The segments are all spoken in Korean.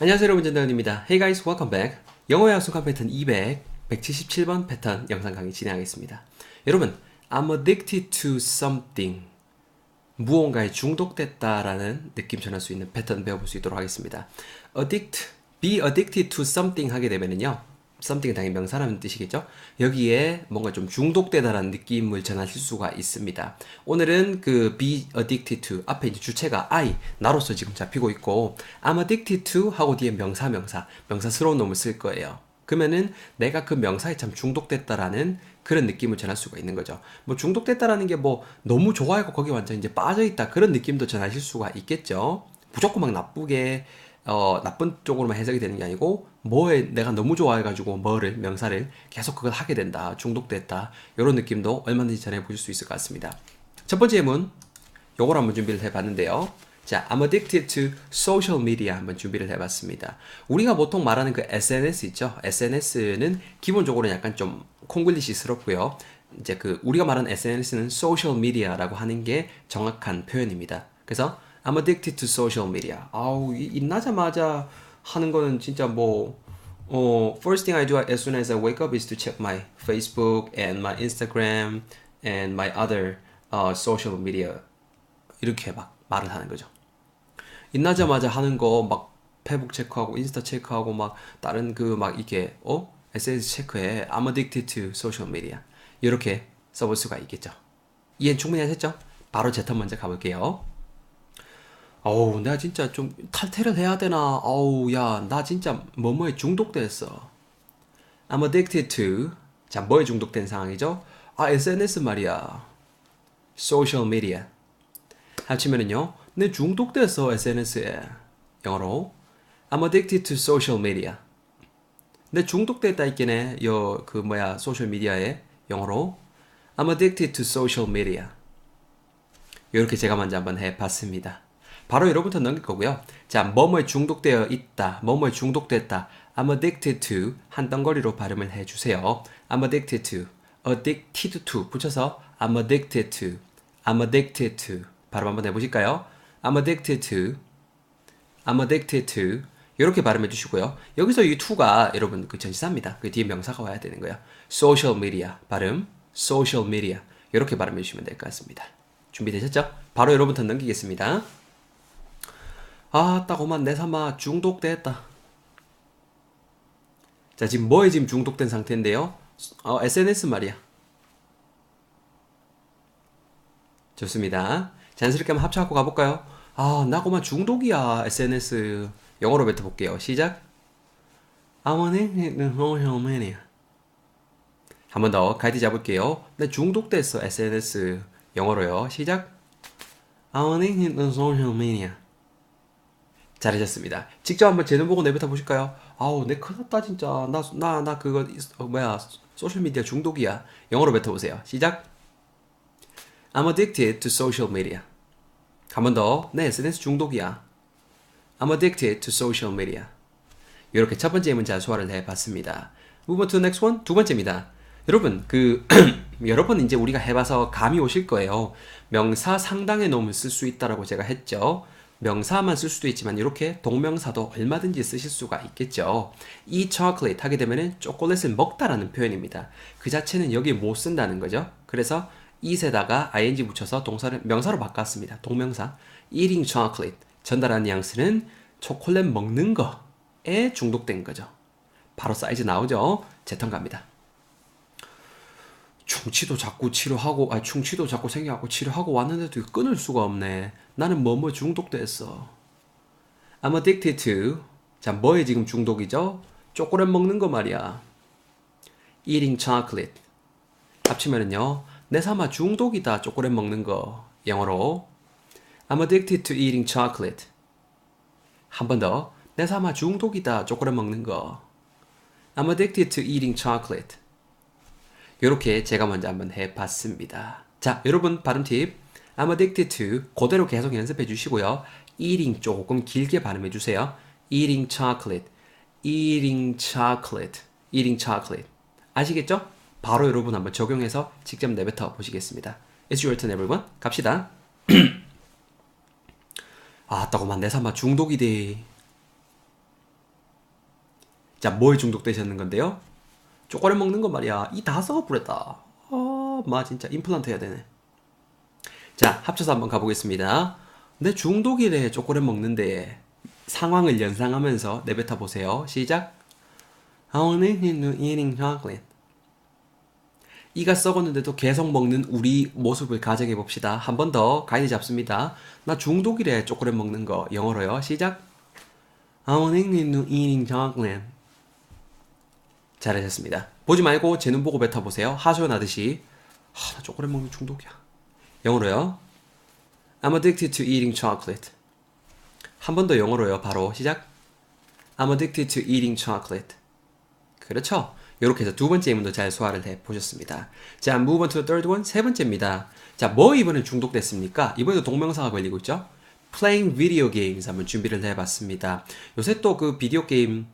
안녕하세요 여러분 전다은입니다. Hey guys, welcome back. 영어 약속한 패턴 200, 177번 패턴 영상 강의 진행하겠습니다. 여러분, I'm addicted to something. 무언가에 중독됐다라는 느낌 전할 수 있는 패턴 배워볼 수 있도록 하겠습니다. addict, be addicted to something 하게 되면은요. Something 당연히 명사라는 뜻이겠죠? 여기에 뭔가 좀 중독되다라는 느낌을 전하실 수가 있습니다. 오늘은 그 be addicted to 앞에 이제 주체가 I 나로서 지금 잡히고 있고 I'm addicted to 하고 뒤에 명사 명사 명사스러운 놈을 쓸 거예요. 그러면은 내가 그 명사에 참 중독됐다라는 그런 느낌을 전할 수가 있는 거죠. 뭐 중독됐다라는 게 뭐 너무 좋아하고 거기 완전 이제 빠져 있다 그런 느낌도 전하실 수가 있겠죠. 무조건 막 나쁘게 어, 나쁜 쪽으로만 해석이 되는 게 아니고 뭐에 내가 너무 좋아해가지고 뭐를 명사를 계속 그걸 하게 된다 중독됐다 이런 느낌도 얼마든지 전해 보실 수 있을 것 같습니다. 첫 번째 예문 요걸 한번 준비를 해봤는데요. 자, I'm addicted to social media 한번 준비를 해봤습니다. 우리가 보통 말하는 그 SNS 있죠? SNS는 기본적으로 약간 좀 콩글리시스럽고요. 이제 그 우리가 말하는 SNS는 social media라고 하는 게 정확한 표현입니다. 그래서 I'm addicted to social media. 아우, 일나자마자 하는 거는 진짜 뭐, 어, first thing I do as soon as I wake up is to check my Facebook and my Instagram and my other uh, social media. 이렇게 막 말을 하는 거죠. 일나자마자 하는 거 막 페북 체크하고 인스타 체크하고 막 다른 그 막 이게 어 SNS 체크에 I'm addicted to social media 이렇게 써볼 수가 있겠죠. 이해 충분히 하셨죠? 바로 제 턴 먼저 가볼게요. 어우, 내가 진짜 좀 탈퇴를 해야 되나? 어우, 야, 나 진짜 뭐뭐에 중독됐어. I'm addicted to. 자, 뭐에 중독된 상황이죠? 아, SNS 말이야. social media. 합치면은요, 내 중독됐어, SNS에. 영어로. I'm addicted to social media. 내 중독됐다 있겠네, 여, 그 뭐야, 소셜 미디어에. 영어로. I'm addicted to social media. 이렇게 제가 먼저 한번 해봤습니다. 바로 여러분부터 넘길 거고요. 자, 뭐뭐에 중독되어 있다, 뭐뭐에 중독됐다. I'm addicted to 한 덩거리로 발음을 해주세요. I'm addicted to, addicted to 붙여서 I'm addicted to, I'm addicted to 발음 한번 해보실까요? I'm addicted to, I'm addicted to 이렇게 발음해 주시고요. 여기서 이 to가 여러분 그 전치사입니다. 그 뒤에 명사가 와야 되는 거예요. social media 발음, social media 이렇게 발음해 주시면 될 것 같습니다. 준비되셨죠? 바로 여러분부터 넘기겠습니다. 아, 딱 오만 내 삼아 중독됐다. 자, 지금 뭐에 지금 중독된 상태인데요? 어, SNS 말이야. 좋습니다. 자연스럽게 한번 합쳐갖고 가볼까요? 아, 나 그만 중독이야, SNS. 영어로 뱉어볼게요. 시작. I'm addicted to social media. 한번 더 가이드 잡을게요. 나 중독됐어, SNS. 영어로요. 시작. I'm addicted to social media. 잘하셨습니다. 직접 한번 제눈 보고 내뱉어 보실까요? 아우, 내 큰일 났다, 진짜. 나, 나, 나 그거, 어, 뭐야, 소셜미디어 중독이야. 영어로 뱉어보세요. 시작. I'm addicted to social media. 한 번 더. 내 SNS 중독이야. I'm addicted to social media. 이렇게 첫 번째 문자 소화를 해봤습니다. Move on to the next one. 두 번째입니다. 여러분, 그, 여러 번 이제 우리가 해봐서 감이 오실 거예요. 명사 상당의 놈을 쓸 수 있다라고 제가 했죠. 명사만 쓸 수도 있지만 이렇게 동명사도 얼마든지 쓰실 수가 있겠죠. 이 chocolate 하게 되면은 초콜릿을 먹다라는 표현입니다. 그 자체는 여기 못 쓴다는 거죠. 그래서 it에다가 ing 붙여서 동사를 명사로 바꿨습니다. 동명사 eating chocolate 전달하는 뉘앙스는 초콜릿 먹는 거에 중독된 거죠. 바로 사이즈 나오죠. 제턴 갑니다. 충치도 자꾸 치료하고 아 충치도 자꾸 생겨갖고 치료하고 왔는데도 끊을 수가 없네. 나는 뭐뭐 중독됐어. I'm addicted to 자 뭐에 지금 중독이죠? 초콜릿 먹는 거 말이야. Eating chocolate 합치면은요 내 삼아 중독이다 초콜릿 먹는 거 영어로 I'm addicted to eating chocolate 한 번 더 내 삼아 중독이다 초콜릿 먹는 거 I'm addicted to eating chocolate 이렇게 제가 먼저 한번 해봤습니다. 자, 여러분 발음 팁. I'm addicted to 그대로 계속 연습해 주시고요. eating 조금 길게 발음해 주세요. eating chocolate, eating chocolate, eating chocolate. 아시겠죠? 바로 여러분 한번 적용해서 직접 내뱉어 보시겠습니다. It's your turn, everyone. 갑시다. 아, 따고만 내 삼아 중독이 돼. 자, 뭐에 중독되셨는 건데요? 초콜릿 먹는 거 말이야. 이 다 썩어버렸다. 아, 마 진짜 임플란트 해야 되네. 자, 합쳐서 한번 가보겠습니다. 내 중독이래 초콜릿 먹는데 상황을 연상하면서 내뱉어 보세요. 시작. I only eating chocolate. 이가 썩었는데도 계속 먹는 우리 모습을 가정해 봅시다. 한 번 더 가이드 잡습니다. 나 중독이래 초콜릿 먹는 거 영어로요. 시작. I only eating chocolate. 잘하셨습니다. 보지 말고 제 눈 보고 뱉어 보세요. 하소연 하듯이. 하, 나 초콜릿 먹는 중독이야. 영어로요. I'm addicted to eating chocolate. 한 번 더 영어로요. 바로 시작. I'm addicted to eating chocolate. 그렇죠. 이렇게 해서 두 번째 의문도 잘 소화를 해 보셨습니다. 자, move on to the third one. 세 번째입니다. 자, 뭐 이번에 중독됐습니까? 이번에도 동명사가 걸리고 있죠? playing video games 한번 준비를 해 봤습니다. 요새 또 그 비디오 게임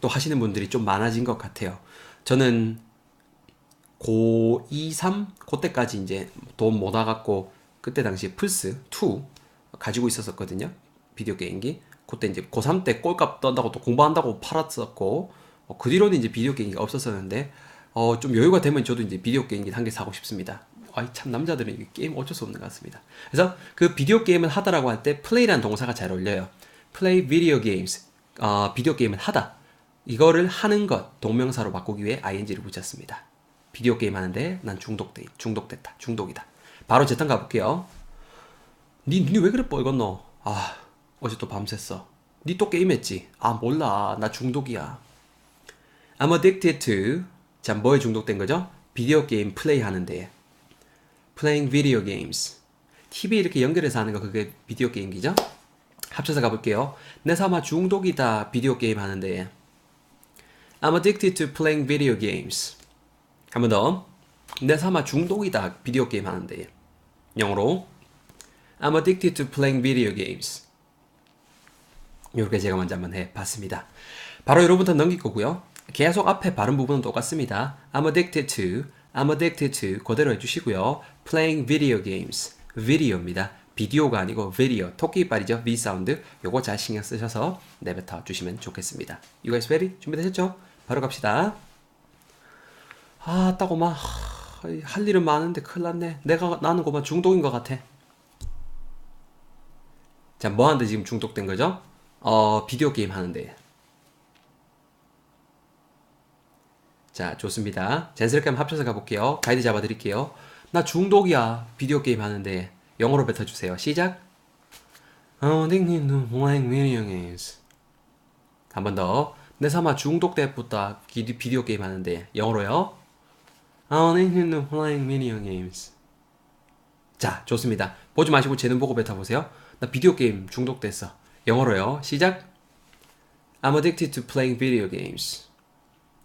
또 하시는 분들이 좀 많아진 것 같아요. 저는 고2, 3 그때까지 이제 돈못 나갔고 그때 당시 플스 2 가지고 있었었거든요. 비디오 게임기. 그때 이제 고3 때 꼴값 떤다고 또 공부한다고 팔았었고 어, 그 뒤로는 이제 비디오 게임기가 없었었는데 어, 좀 여유가 되면 저도 이제 비디오 게임기 한 개 사고 싶습니다. 아이 참 남자들은 이게 게임 어쩔 수 없는 것 같습니다. 그래서 그 비디오 게임을 하다라고 할때 play라는 동사가 잘 어울려요. video games. 어, 비디오 게임을 하다. 이거를 하는 것 동명사로 바꾸기 위해 ing를 붙였습니다. 비디오 게임 하는데 난 중독돼 중독됐다 중독이다. 바로 재탄 가볼게요. 니니왜 그래 뻘건너? 아 어제 또 밤샜어. 니 또 게임했지? 아 몰라 나 중독이야. I'm addicted to 자 뭐에 중독된 거죠? 비디오 게임 플레이 하는데 playing video games TV 이렇게 연결해서 하는 거 그게 비디오 게임기죠? 합쳐서 가볼게요. 내 삼아 중독이다 비디오 게임 하는데 I'm addicted to playing video games. 한 번 더. 내 삼아 중독이다 비디오 게임 하는데. 영어로 I'm addicted to playing video games. 이렇게 제가 먼저 한번 해봤습니다. 바로 여러분한테 넘길 거고요. 계속 앞에 발음 부분은 똑같습니다. I'm addicted to, I'm addicted to 그대로 해주시고요. Playing video games, video입니다. 비디오가 아니고 video, 토끼 이빨이죠. V 사운드. 요거 잘 신경 쓰셔서 내뱉어 주시면 좋겠습니다. You guys ready? 준비되셨죠? 바로 갑시다. 아, 따고 막, 할 일은 많은데 큰일 났네. 내가, 나는 고만 중독인 것 같아. 자, 뭐 하는데 지금 중독된 거죠? 어, 비디오 게임 하는데. 자, 좋습니다. 자연스럽게 한번 합쳐서 가볼게요. 가이드 잡아드릴게요. 나 중독이야. 비디오 게임 하는데. 영어로 뱉어주세요. 시작. 어, 딩딩, playing video games. 한번 더. 내 삼아 중독됐다. 비디오 게임 하는데. 영어로요. 어, 딩딩, playing video games. 자, 좋습니다. 보지 마시고 제눈 보고 뱉어보세요. 나 비디오 게임 중독됐어. 영어로요. 시작. I'm addicted to playing video games.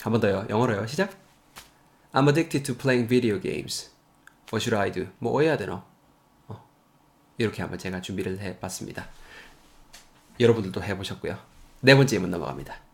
한 번 더요. 영어로요. 시작. I'm addicted to playing video games. What should I do? 뭐 해야 되나? 어. 이렇게 한번 제가 준비를 해봤습니다. 여러분들도 해보셨고요. 네 번째 예문 넘어갑니다.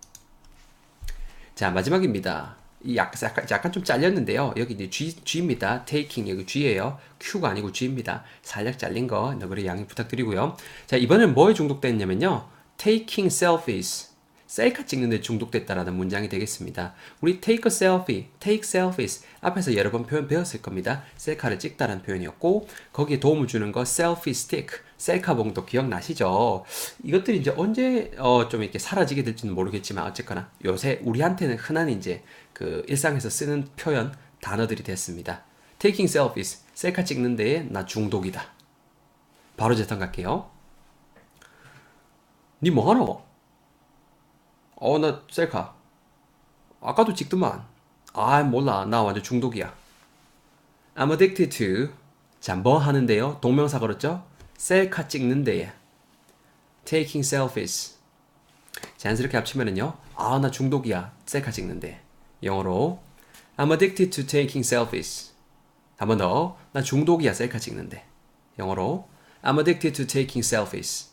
자 마지막입니다. 이 약간, 약간, 좀 잘렸는데요. 여기 이제 G, G입니다. taking 여기 G예요. Q가 아니고 G입니다. 살짝 잘린 거 너그리 양해 부탁드리고요. 자 이번엔 뭐에 중독됐냐면요. taking selfies 셀카 찍는데 중독됐다라는 문장이 되겠습니다. 우리 take a selfie, take selfies 앞에서 여러 번 표현 배웠을 겁니다. 셀카를 찍다라는 표현이었고 거기에 도움을 주는 거 selfie stick, 셀카 봉도 기억나시죠? 이것들이 이제 언제 어, 좀 이렇게 사라지게 될지는 모르겠지만 어쨌거나 요새 우리한테는 흔한 이제 그 일상에서 쓰는 표현 단어들이 됐습니다. taking selfies, 셀카 찍는 데에 나 중독이다. 바로 재탕 갈게요. 니 뭐하노? 어, 나 셀카. 아까도 찍더만. 아, 몰라. 나 완전 중독이야. I'm addicted to. 자, 뭐 하는데요? 동명사 걸었죠? 셀카 찍는데. taking selfies. 자연스럽게 합치면은요. 아, 나 중독이야. 셀카 찍는데. 영어로 I'm addicted to taking selfies. 한 번 더. 나 중독이야. 셀카 찍는데. 영어로 I'm addicted to taking selfies.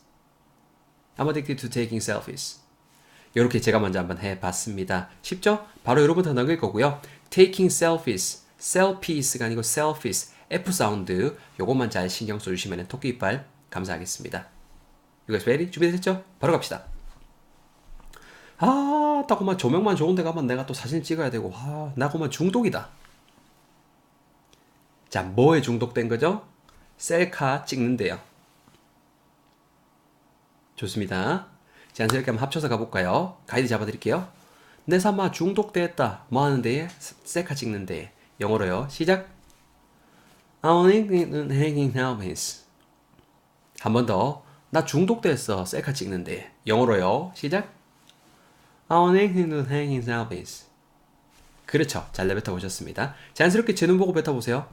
I'm addicted to taking selfies. 이렇게 제가 먼저 한번 해봤습니다. 쉽죠? 바로 여러분한테 넘길 거고요. Taking selfies, selfies가 아니고 selfies, F 사운드 요것만 잘 신경 써주시면 토끼 이빨 감사하겠습니다. You guys ready? 준비되셨죠? 바로 갑시다. 아, 나고만 조명만 좋은 데 가면 내가 또 사진 찍어야 되고, 아, 나고만 중독이다. 자, 뭐에 중독된 거죠? 셀카 찍는데요. 좋습니다. 자연스럽게 한번 합쳐서 가볼까요? 가이드 잡아드릴게요. 내 삶아 중독됐다. 뭐 하는데? 셀카 찍는데. 영어로요. 시작. I only hanging now is. 한 번 더. 나 중독됐어. 셀카 찍는데. 영어로요. 시작. I only hanging now is. 그렇죠. 잘 내뱉어 보셨습니다. 자연스럽게 제 눈 보고 뱉어 보세요.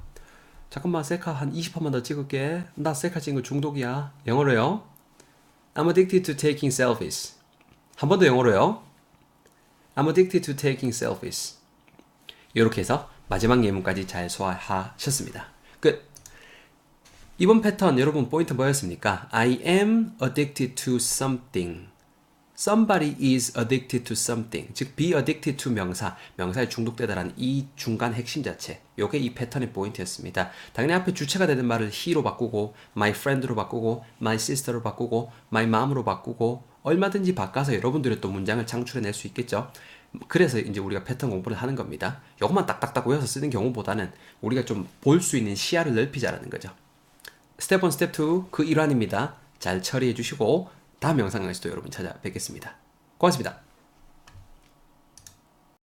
잠깐만 셀카 한 20번만 더 찍을게. 나 셀카 찍는 거 중독이야. 영어로요. I'm addicted to taking selfies. 한 번 더 영어로요. I'm addicted to taking selfies. 이렇게 해서 마지막 예문까지 잘 소화하셨습니다. 끝. 이번 패턴 여러분 포인트 뭐였습니까? I am addicted to something. Somebody is addicted to something. 즉 be addicted to 명사, 명사에 중독되다라는 이 중간 핵심 자체. 요게 이 패턴의 포인트였습니다. 당연히 앞에 주체가 되는 말을 he로 바꾸고 my friend로 바꾸고 my sister로 바꾸고 my mom으로 바꾸고 얼마든지 바꿔서 여러분들이 또 문장을 창출해낼 수 있겠죠. 그래서 이제 우리가 패턴 공부를 하는 겁니다. 요것만 딱딱딱 외워서 쓰는 경우보다는 우리가 좀 볼 수 있는 시야를 넓히자라는 거죠. 스텝 1, 스텝 2, 그 일환입니다. 잘 처리해 주시고 다음 영상에서도 여러분 찾아뵙겠습니다. 고맙습니다.